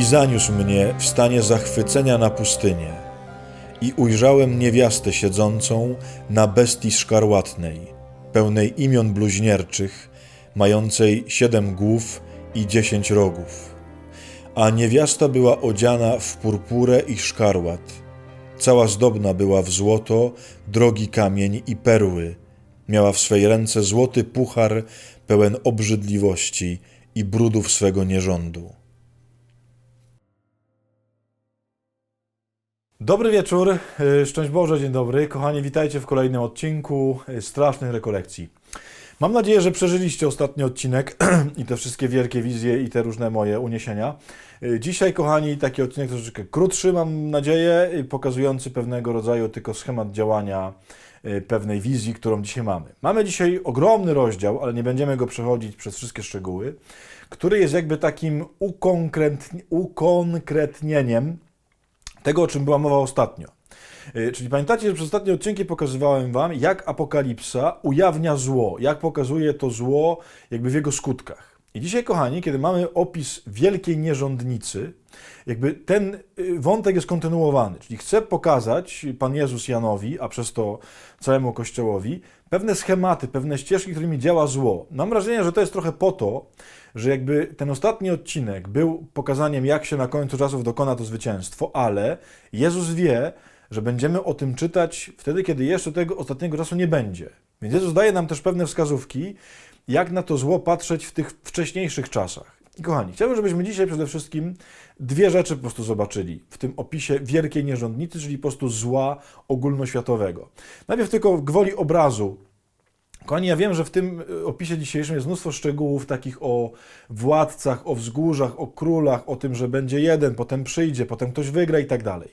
I zaniósł mnie w stanie zachwycenia na pustynię. I ujrzałem niewiastę siedzącą na bestii szkarłatnej, pełnej imion bluźnierczych, mającej siedem głów i dziesięć rogów. A niewiasta była odziana w purpurę i szkarłat. Cała zdobna była w złoto, drogi kamień i perły. Miała w swej ręce złoty puchar pełen obrzydliwości i brudów swego nierządu. Dobry wieczór, y, szczęść Boże, dzień dobry. Kochani, witajcie w kolejnym odcinku y, Strasznych Rekolekcji. Mam nadzieję, że przeżyliście ostatni odcinek i te wszystkie wielkie wizje i te różne moje uniesienia. Y, Dzisiaj, kochani, taki odcinek troszeczkę krótszy, mam nadzieję, pokazujący pewnego rodzaju tylko schemat działania pewnej wizji, którą dzisiaj mamy. Mamy dzisiaj ogromny rozdział, ale nie będziemy go przechodzić przez wszystkie szczegóły, który jest jakby takim ukonkretni- ukonkretnieniem tego, o czym była mowa ostatnio. Yy, Czyli pamiętacie, że przez ostatnie odcinki pokazywałem Wam, jak apokalipsa ujawnia zło, jak pokazuje to zło jakby w jego skutkach. I dzisiaj, kochani, kiedy mamy opis wielkiej nierządnicy, jakby ten y, wątek jest kontynuowany. Czyli chce pokazać Pan Jezus Janowi, a przez to całemu Kościołowi, pewne schematy, pewne ścieżki, którymi działa zło. Mam wrażenie, że to jest trochę po to, że jakby ten ostatni odcinek był pokazaniem, jak się na końcu czasów dokona to zwycięstwo, ale Jezus wie, że będziemy o tym czytać wtedy, kiedy jeszcze tego ostatniego czasu nie będzie. Więc Jezus daje nam też pewne wskazówki, jak na to zło patrzeć w tych wcześniejszych czasach. I kochani, chciałbym, żebyśmy dzisiaj przede wszystkim dwie rzeczy po prostu zobaczyli w tym opisie wielkiej nierządnicy, czyli po prostu zła ogólnoświatowego. Najpierw tylko gwoli obrazu Kochani, ja wiem, że w tym y, opisie dzisiejszym jest mnóstwo szczegółów takich o władcach, o wzgórzach, o królach, o tym, że będzie jeden, potem przyjdzie, potem ktoś wygra i tak dalej.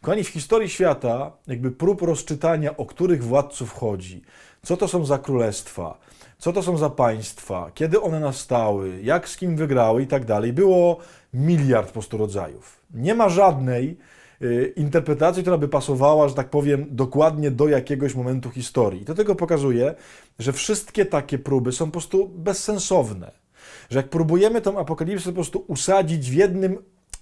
Kochani, w historii świata jakby prób rozczytania, o których władców chodzi, co to są za królestwa, co to są za państwa, kiedy one nastały, jak z kim wygrały i tak dalej, było miliard po rodzajów. Nie ma żadnej interpretacji, która by pasowała, że tak powiem, dokładnie do jakiegoś momentu historii. To tego pokazuje, że wszystkie takie próby są po prostu bezsensowne. Że jak próbujemy tą apokalipsę po prostu usadzić w jednym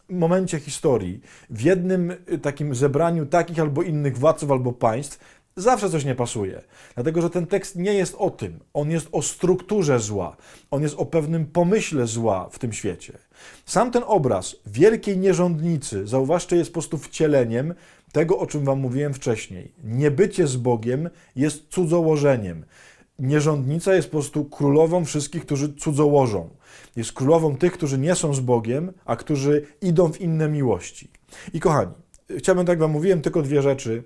momencie historii, w jednym y, takim zebraniu takich albo innych władców albo państw, zawsze coś nie pasuje. Dlatego, że ten tekst nie jest o tym. On jest o strukturze zła. On jest o pewnym pomyśle zła w tym świecie. Sam ten obraz wielkiej nierządnicy, zauważcie, jest po prostu wcieleniem tego, o czym Wam mówiłem wcześniej. Niebycie z Bogiem jest cudzołożeniem. Nierządnica jest po prostu królową wszystkich, którzy cudzołożą. Jest królową tych, którzy nie są z Bogiem, a którzy idą w inne miłości. I kochani, chciałbym, tak Wam mówiłem, tylko dwie rzeczy,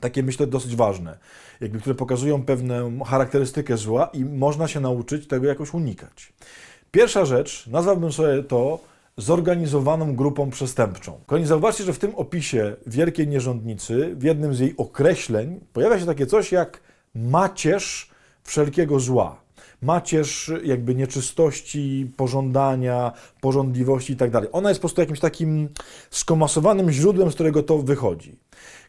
takie myślę dosyć ważne, jakby, które pokazują pewną charakterystykę zła i można się nauczyć tego jakoś unikać. Pierwsza rzecz, nazwałbym sobie to zorganizowaną grupą przestępczą. Kochani, zauważcie, że w tym opisie wielkiej nierządnicy, w jednym z jej określeń, pojawia się takie coś jak macierz wszelkiego zła. Macierz jakby nieczystości, pożądania, porządliwości i tak. Ona jest po prostu jakimś takim skomasowanym źródłem, z którego to wychodzi.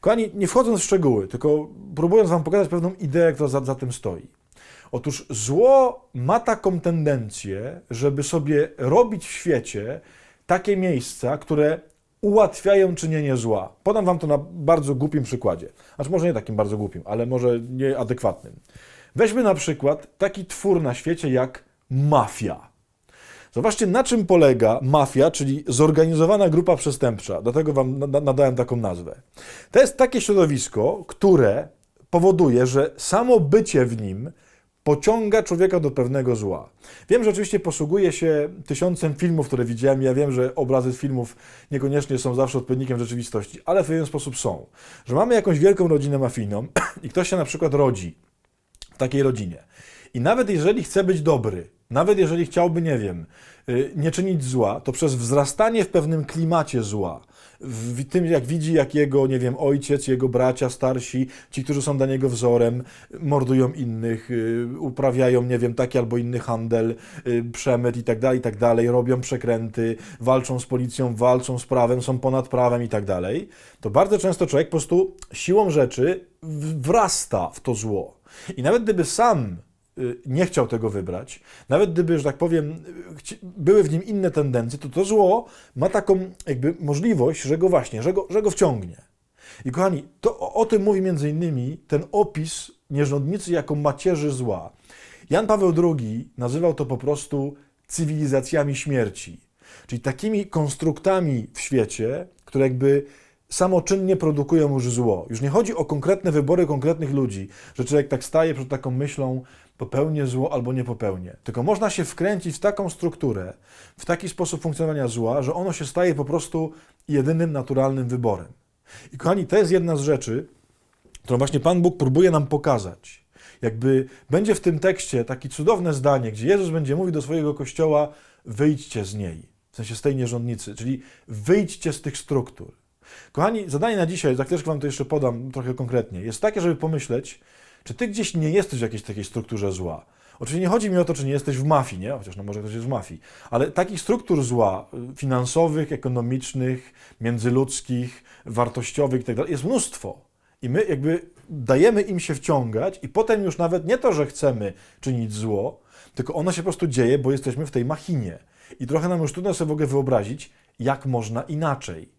Kochani, nie wchodząc w szczegóły, tylko próbując Wam pokazać pewną ideę, która za, za tym stoi. Otóż zło ma taką tendencję, żeby sobie robić w świecie takie miejsca, które ułatwiają czynienie zła. Podam Wam to na bardzo głupim przykładzie. Znaczy może nie takim bardzo głupim, ale może nieadekwatnym. Weźmy na przykład taki twór na świecie jak mafia. Zobaczcie, na czym polega mafia, czyli zorganizowana grupa przestępcza. Dlatego Wam nada- nadałem taką nazwę. To jest takie środowisko, które powoduje, że samo bycie w nim pociąga człowieka do pewnego zła. Wiem, że oczywiście posługuję się tysiącem filmów, które widziałem. Ja wiem, że obrazy z filmów niekoniecznie są zawsze odpowiednikiem rzeczywistości, ale w pewien sposób są. Że mamy jakąś wielką rodzinę mafijną i ktoś się na przykład rodzi w takiej rodzinie. I nawet jeżeli chce być dobry, nawet jeżeli chciałby, nie wiem, y, nie czynić zła, to przez wzrastanie w pewnym klimacie zła, w tym jak widzi, jak jego, nie wiem, ojciec, jego bracia starsi, ci, którzy są dla niego wzorem, mordują innych, y, uprawiają, nie wiem, taki albo inny handel, y, przemyt i tak dalej, i tak dalej, robią przekręty, walczą z policją, walczą z prawem, są ponad prawem i tak dalej, to bardzo często człowiek po prostu siłą rzeczy wrasta w to zło. I nawet gdyby sam nie chciał tego wybrać, nawet gdyby, że tak powiem, y, były w nim inne tendencje, to to zło ma taką jakby możliwość, że go właśnie, że go, że go wciągnie. I kochani, to o, o tym mówi między innymi ten opis nierządnicy jako macierzy zła. Jan Paweł II nazywał to po prostu cywilizacjami śmierci, czyli takimi konstruktami w świecie, które jakby samoczynnie produkują już zło. Już nie chodzi o konkretne wybory konkretnych ludzi, że człowiek tak staje przed taką myślą, popełnię zło albo nie popełnię. Tylko można się wkręcić w taką strukturę, w taki sposób funkcjonowania zła, że ono się staje po prostu jedynym naturalnym wyborem. I kochani, to jest jedna z rzeczy, którą właśnie Pan Bóg próbuje nam pokazać. Jakby będzie w tym tekście takie cudowne zdanie, gdzie Jezus będzie mówił do swojego kościoła: wyjdźcie z niej, w sensie z tej nierządnicy, czyli wyjdźcie z tych struktur. Kochani, zadanie na dzisiaj, za chwileczkę Wam to jeszcze podam trochę konkretnie, jest takie, żeby pomyśleć, czy Ty gdzieś nie jesteś w jakiejś takiej strukturze zła. Oczywiście nie chodzi mi o to, czy nie jesteś w mafii, nie? chociaż no może ktoś jest w mafii, ale takich struktur zła y, finansowych, ekonomicznych, międzyludzkich, wartościowych itd. jest mnóstwo. I my jakby dajemy im się wciągać i potem już nawet nie to, że chcemy czynić zło, tylko ono się po prostu dzieje, bo jesteśmy w tej machinie. I trochę nam już trudno sobie w ogóle wyobrazić, jak można inaczej.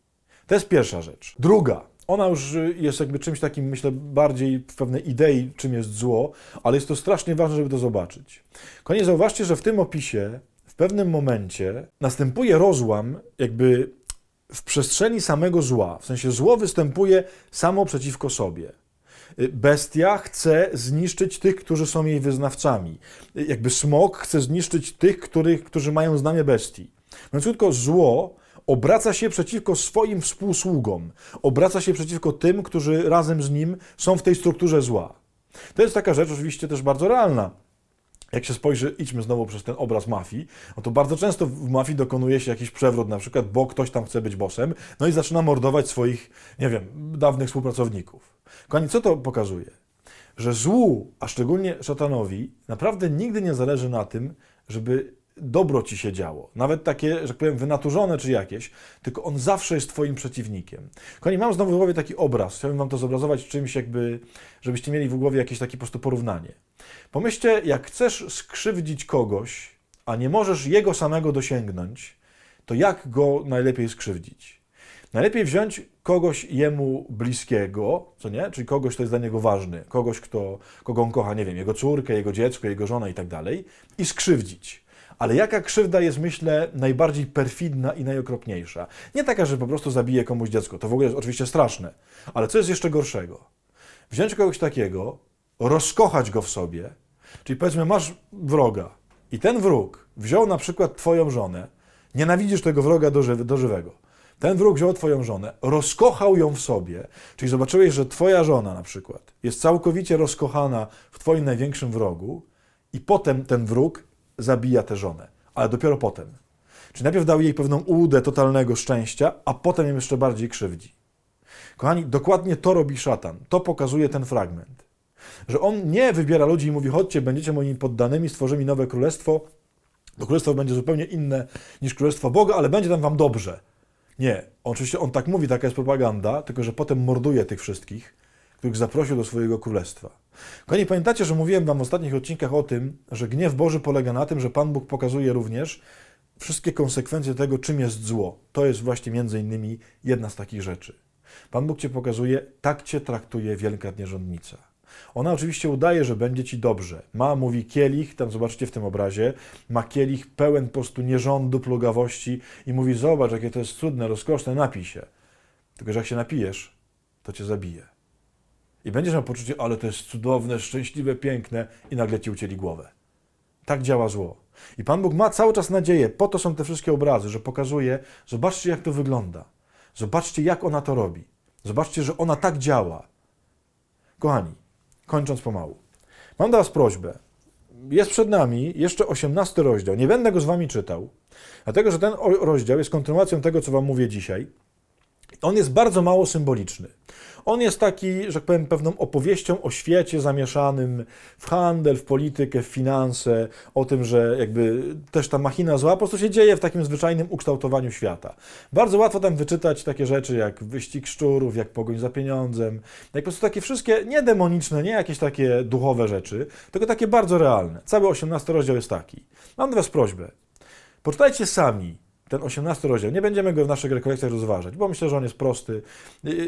To jest pierwsza rzecz. Druga, ona już jest jakby czymś takim, myślę, bardziej w pewnej idei, czym jest zło, ale jest to strasznie ważne, żeby to zobaczyć. Konie, zauważcie, że w tym opisie w pewnym momencie następuje rozłam jakby w przestrzeni samego zła. W sensie zło występuje samo przeciwko sobie. Bestia chce zniszczyć tych, którzy są jej wyznawcami. Jakby smok chce zniszczyć tych, których, którzy mają znamie bestii. Mówiąc krótko, zło obraca się przeciwko swoim współsługom. Obraca się przeciwko tym, którzy razem z nim są w tej strukturze zła. To jest taka rzecz oczywiście też bardzo realna. Jak się spojrzy, idźmy znowu przez ten obraz mafii, no to bardzo często w mafii dokonuje się jakiś przewrót, na przykład, bo ktoś tam chce być bossem, no i zaczyna mordować swoich, nie wiem, dawnych współpracowników. Kochani, co to pokazuje? Że złu, a szczególnie szatanowi, naprawdę nigdy nie zależy na tym, żeby dobro ci się działo. Nawet takie, że tak powiem, wynaturzone czy jakieś, tylko on zawsze jest twoim przeciwnikiem. Kochani, mam znowu w głowie taki obraz. Chciałbym wam to zobrazować czymś jakby, żebyście mieli w głowie jakieś takie po prostu porównanie. Pomyślcie, jak chcesz skrzywdzić kogoś, a nie możesz jego samego dosięgnąć, to jak go najlepiej skrzywdzić? Najlepiej wziąć kogoś jemu bliskiego, co nie? Czyli kogoś, kto jest dla niego ważny, kogoś, kto, kogo on kocha, nie wiem, jego córkę, jego dziecko, jego żonę i tak dalej, i skrzywdzić. Ale jaka krzywda jest, myślę, najbardziej perfidna i najokropniejsza? Nie taka, że po prostu zabije komuś dziecko, to w ogóle jest oczywiście straszne, ale co jest jeszcze gorszego? Wziąć kogoś takiego, rozkochać go w sobie, czyli powiedzmy, masz wroga i ten wróg wziął na przykład twoją żonę, nienawidzisz tego wroga do, żywego. Ten wróg wziął twoją żonę, rozkochał ją w sobie, czyli zobaczyłeś, że twoja żona na przykład jest całkowicie rozkochana w twoim największym wrogu i potem ten wróg zabija tę żonę, ale dopiero potem. Czyli najpierw dał jej pewną ułudę totalnego szczęścia, a potem ją jeszcze bardziej krzywdzi. Kochani, dokładnie to robi szatan. To pokazuje ten fragment. Że on nie wybiera ludzi i mówi: chodźcie, będziecie moimi poddanymi, stworzy mi nowe królestwo. To królestwo będzie zupełnie inne niż królestwo Boga, ale będzie tam wam dobrze. Nie. Oczywiście on tak mówi, taka jest propaganda, tylko że potem morduje tych wszystkich, których zaprosił do swojego królestwa. Kochani, pamiętacie, że mówiłem wam w ostatnich odcinkach o tym, że gniew Boży polega na tym, że Pan Bóg pokazuje również wszystkie konsekwencje tego, czym jest zło. To jest właśnie między innymi jedna z takich rzeczy. Pan Bóg cię pokazuje, tak cię traktuje wielka nierządnica. Ona oczywiście udaje, że będzie ci dobrze. Ma, mówi kielich, tam zobaczcie w tym obrazie, ma kielich pełen po prostu nierządu, plugawości i mówi, zobacz, jakie to jest cudne, rozkoszne, napij się. Tylko, że jak się napijesz, to cię zabije. I będziesz miał poczucie, ale to jest cudowne, szczęśliwe, piękne i nagle ci ucięli głowę. Tak działa zło. I Pan Bóg ma cały czas nadzieję, po to są te wszystkie obrazy, że pokazuje, zobaczcie jak to wygląda. Zobaczcie jak ona to robi. Zobaczcie, że ona tak działa. Kochani, kończąc pomału. Mam do Was prośbę. Jest przed nami jeszcze 18 rozdział. Nie będę go z Wami czytał, dlatego że ten rozdział jest kontynuacją tego, co Wam mówię dzisiaj. On jest bardzo mało symboliczny. On jest taki, że tak powiem, pewną opowieścią o świecie zamieszanym w handel, w politykę, w finanse, o tym, że jakby też ta machina zła po prostu się dzieje w takim zwyczajnym ukształtowaniu świata. Bardzo łatwo tam wyczytać takie rzeczy jak wyścig szczurów, jak pogoń za pieniądzem, jak po prostu takie wszystkie, nie demoniczne, nie jakieś takie duchowe rzeczy, tylko takie bardzo realne. Cały 18 rozdział jest taki. Mam do Was prośbę. Poczytajcie sami ten 18 rozdział. Nie będziemy go w naszych rekolekcjach rozważać, bo myślę, że on jest prosty.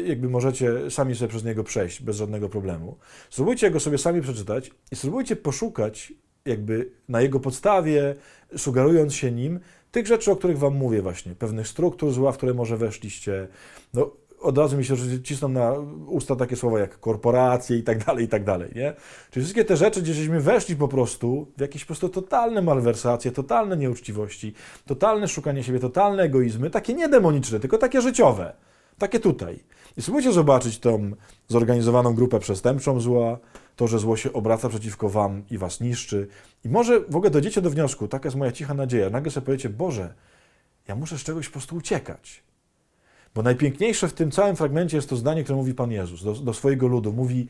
Jakby możecie sami sobie przez niego przejść bez żadnego problemu. Spróbujcie go sobie sami przeczytać i spróbujcie poszukać jakby na jego podstawie, sugerując się nim, tych rzeczy, o których wam mówię właśnie, pewnych struktur zła, w które może weszliście. No, od razu mi się cisną na usta takie słowa jak korporacje i tak dalej, i tak dalej, nie? Czyli wszystkie te rzeczy, gdzie żeśmy weszli po prostu w jakieś po prostu totalne malwersacje, totalne nieuczciwości, totalne szukanie siebie, totalne egoizmy, takie nie demoniczne, tylko takie życiowe, takie tutaj. I spróbujcie zobaczyć tą zorganizowaną grupę przestępczą zła, to, że zło się obraca przeciwko wam i was niszczy. I może w ogóle dojdziecie do wniosku, taka jest moja cicha nadzieja, nagle sobie powiecie, Boże, ja muszę z czegoś po prostu uciekać. Bo najpiękniejsze w tym całym fragmencie jest to zdanie, które mówi Pan Jezus do, do swojego ludu. Mówi,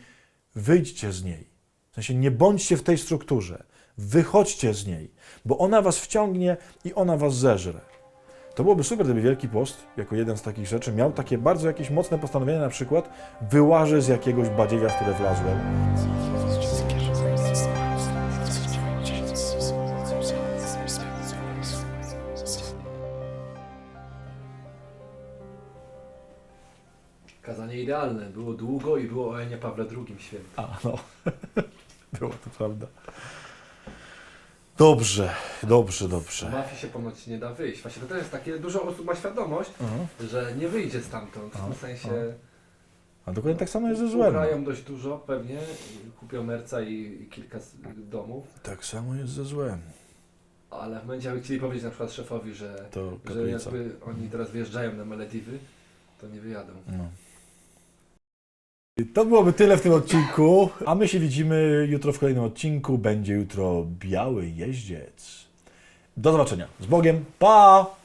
wyjdźcie z niej. W sensie nie bądźcie w tej strukturze. Wychodźcie z niej, bo ona was wciągnie i ona was zeżre. To byłoby super, gdyby Wielki Post, jako jeden z takich rzeczy, miał takie bardzo jakieś mocne postanowienia, na przykład wyłażę z jakiegoś badziewia, w które wlazłem. Kazanie idealne. Było długo i było o Janie Pawle II świętym. A, no. Było to prawda. Dobrze, dobrze, dobrze. Mafii się ponoć nie da wyjść. Właśnie to też jest takie, dużo osób ma świadomość, Mhm. że nie wyjdzie stamtąd. W sensie A dokładnie tak samo jest ze złem. ukrają dość dużo pewnie, kupią merca i, i kilka z- domów, Tak samo jest ze złem. ale w momencie jakby chcieli powiedzieć na przykład szefowi, że, To że kaplica. jakby oni teraz wjeżdżają na Malediwy, to nie wyjadą. No. To byłoby tyle w tym odcinku, a my się widzimy jutro w kolejnym odcinku. Będzie jutro Biały Jeździec. Do zobaczenia. Z Bogiem. Pa!